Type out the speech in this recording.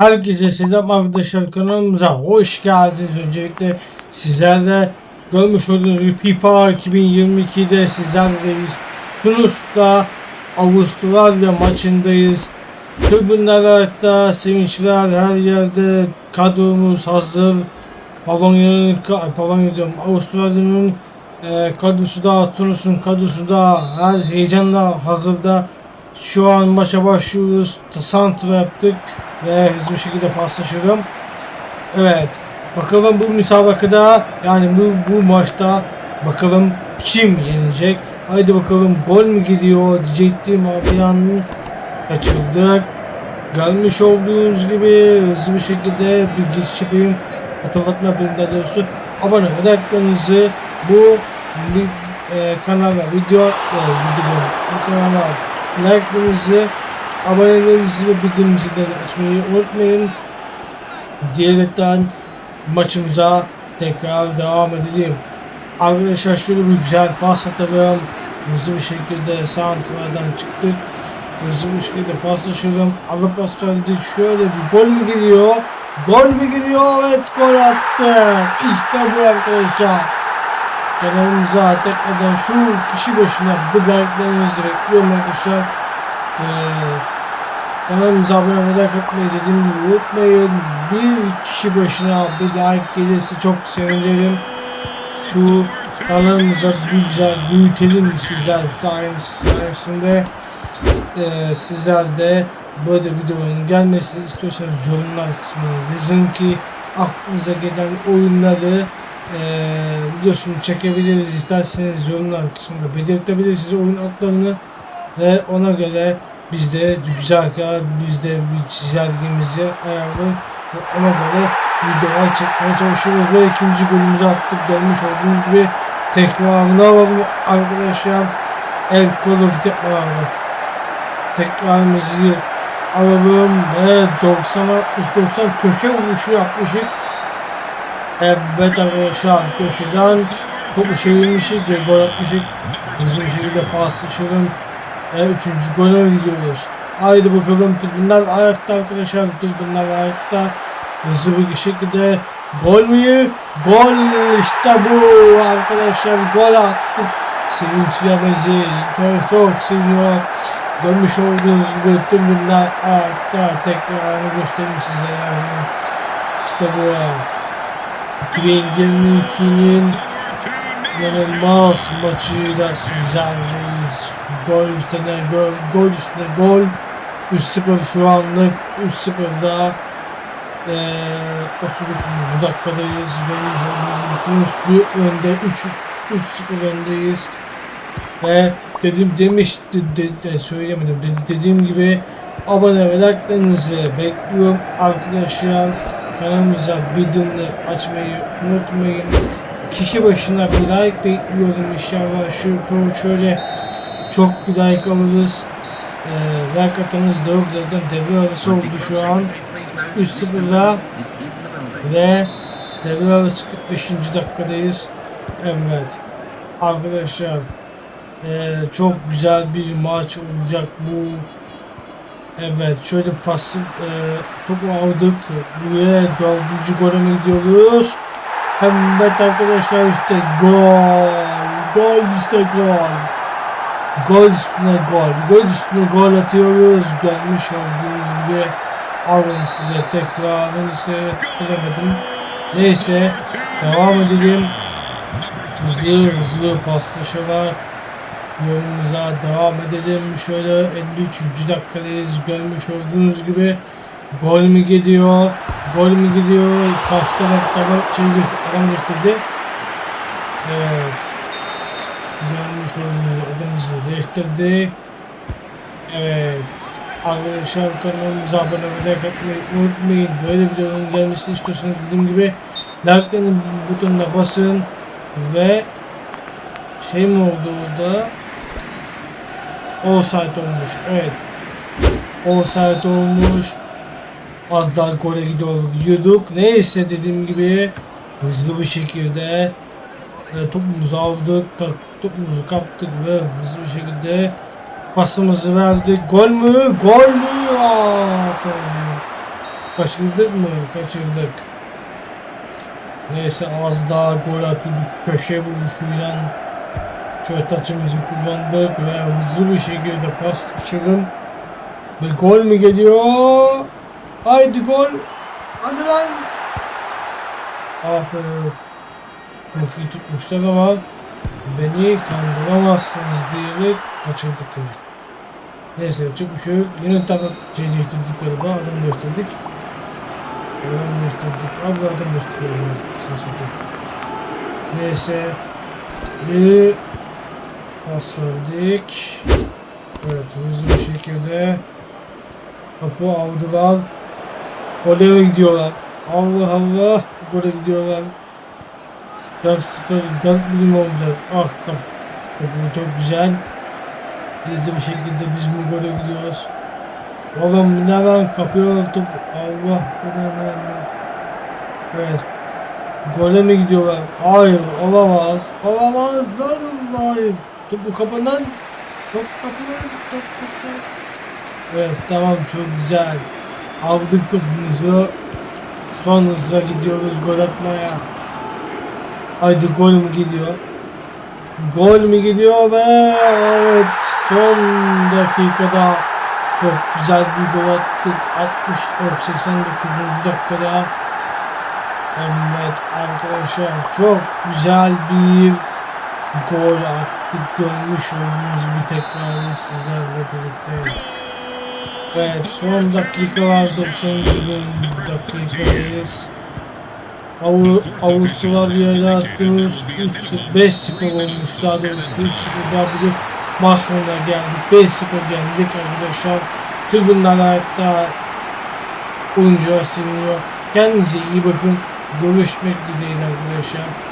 Herkese selam arkadaşlar kanalımıza hoş geldiniz. Öncelikle sizlerle görmüş olduğunuz gibi FIFA 2022'de sizlerleyiz. Tunus'ta Avustralya maçındayız. Tribünler ayakta, sevinçler her yerde, kadromuz hazır. Polonya'nın, Polonya diyorum, Avustralya'nın e, kadrosu da, Tunus'un kadrosu da her heyecanla hazırda. Şu an maça başlıyoruz. Santra yaptık ve hızlı bir şekilde paslaşalım. Evet. Bakalım bu müsabakada yani bu, bu maçta bakalım kim yenecek? Haydi bakalım gol mü gidiyor diyecektim abi yanın kaçırdık. Gelmiş olduğunuz gibi hızlı bir şekilde bir geçiş yapayım. Hatırlatma yapayım daha doğrusu. Abone like'larınızı bu e, kanala video e, video bu kanala like'larınızı abonelerinizi ve bildirim zilini açmayı unutmayın. Diyerekten maçımıza tekrar devam edelim. Arkadaşlar şöyle bir güzel pas atalım. Hızlı bir şekilde santradan çıktık. Hızlı bir şekilde paslaşalım. Alıp pas verdik. Şöyle bir gol mü geliyor? Gol mü geliyor? Evet gol attık. İşte bu arkadaşlar. Kanalımıza tekrardan şu kişi başına bu like'larınızı bekliyorum arkadaşlar. Ee, kanalımıza abone olmayı, like atmayı dediğim gibi unutmayın. Bir kişi başına bir like gelirse çok sevinirim. Şu kanalımıza bir güzel büyütelim sizler sayes- sayesinde. Ee, sizler de böyle videoların gelmesini istiyorsanız yorumlar kısmına yazın ki aklınıza gelen oyunları e, videosunu çekebiliriz isterseniz yorumlar kısmında belirtebilirsiniz oyun adlarını ve ona göre biz de güzel biz de bir çizelgimizi ayarlar ve ona göre videolar çekmeye çalışıyoruz ve ikinci golümüzü attık. Görmüş olduğunuz gibi tekrarını alalım arkadaşlar. El kolu tekrar tekrarımızı alalım ve 90 60 90 köşe vuruşu yapmışık Evet arkadaşlar köşeden topu çevirmişiz ve gol atmışık hızlı bir şekilde paslaşalım ve üçüncü gole gidiyoruz haydi bakalım tribünler ayakta arkadaşlar tribünler ayakta. Hızlı bir şekilde gol mü gol işte bu arkadaşlar gol attık sevinçlerimizi çok çok seviyor görmüş olduğunuz gibi tribünler ayakta. Tekrarını göstereyim size. İşte bu. 2022'nin inanılmaz maçıyla sizlerleyiz. Gol üstüne gol, gol üstüne gol. 3-0 şu anlık 3-0'da eee 39. dakikadayız. Görmüş olduğunuz bir önde 3 3-0 öndeyiz. Ve dedim demiş de, de, de- söyleyemedim. De- dediğim gibi abone ve like'larınızı bekliyorum arkadaşlar. Kanalımıza bildirimleri açmayı unutmayın. Kişi başına bir like bekliyorum inşallah. Şu şu- şöyle çok bir like alırız. Ee, like atanız da yok zaten devre arası oldu şu an. 3-0'la ve devre arası 45. dakikadayız. Evet. Arkadaşlar ee, çok güzel bir maç olacak bu. Evet şöyle pas e, topu aldık. Buraya dördüncü gole mi gidiyoruz? Evet arkadaşlar işte gol. Gol işte gol. Gol üstüne gol. Gol üstüne gol atıyoruz. Görmüş olduğunuz gibi alın size tekrarını seyrettiremedim. Neyse devam edelim. Hızlı hızlı paslaşarak yolumuza devam edelim. Şöyle 53. dakikadayız. Görmüş olduğunuz gibi gol mü gidiyor? Gol mü gidiyor? Kaç taraf taraf şey adam getirdi. Evet. Görmüş olduğunuz gibi adımızı değiştirdi. Evet. Arkadaşlar kanalımıza abone ve like atmayı unutmayın. Böyle videoların gelmesini istiyorsanız dediğim gibi like'ların butonuna basın ve şey mi oldu orada? Offside olmuş. Evet. Offside olmuş. Az daha gole gidiyor gidiyorduk. Neyse dediğim gibi hızlı bir şekilde e, topumuzu aldık. Tak, topumuzu kaptık ve hızlı bir şekilde pasımızı verdik. Gol mü? Gol mü? Aa, be. Kaçırdık mı? Kaçırdık. Neyse az daha gol atıyorduk. Köşe vuruşuyla şöyle taçımızı kullandık ve hızlı bir şekilde pas geçirdim. Ve gol mü geliyor? Haydi gol. Hadi lan. Ah be. Çok iyi tutmuşlar ama beni kandıramazsınız diyerek kaçırdık yine. Neyse yapacak bir şey yok. Yine tabi şey değiştirdik galiba. Adam değiştirdik. Adam değiştirdik. Abi adam satayım. Neyse. Bir pas verdik. Evet hızlı bir şekilde topu aldılar. Gole gidiyorlar. Allah Allah. Gole gidiyorlar. 4-0 4 bilim olacak. Ah kaptık. Topu çok güzel. Hızlı bir şekilde biz bu gole gidiyoruz. Oğlum ne lan kapıyor top. Allah belanı Evet. Gole mi gidiyorlar? Hayır olamaz. Olamaz lan hayır. Topu kapından. Top kapıdan. Top kapıdan. Evet tamam çok güzel. Aldık topumuzu. Son hızla gidiyoruz gol atmaya. Haydi gol mü geliyor? Gol mü geliyor ve evet son dakikada çok güzel bir gol attık. 60 yok, 89. dakikada. Evet arkadaşlar çok güzel bir gol attık. Görmüş olduğunuz bir tekrarı sizlerle birlikte. Evet son dakikalar 90. dakikadayız. Av Avustralya'ya attığımız 5-0 olmuş daha doğrusu 3-0 daha bir maç sonuna geldik. 5-0 yendik arkadaşlar. Tribünler hatta oyuncular seviniyor. Kendinize iyi bakın. Görüşmek dileğiyle arkadaşlar.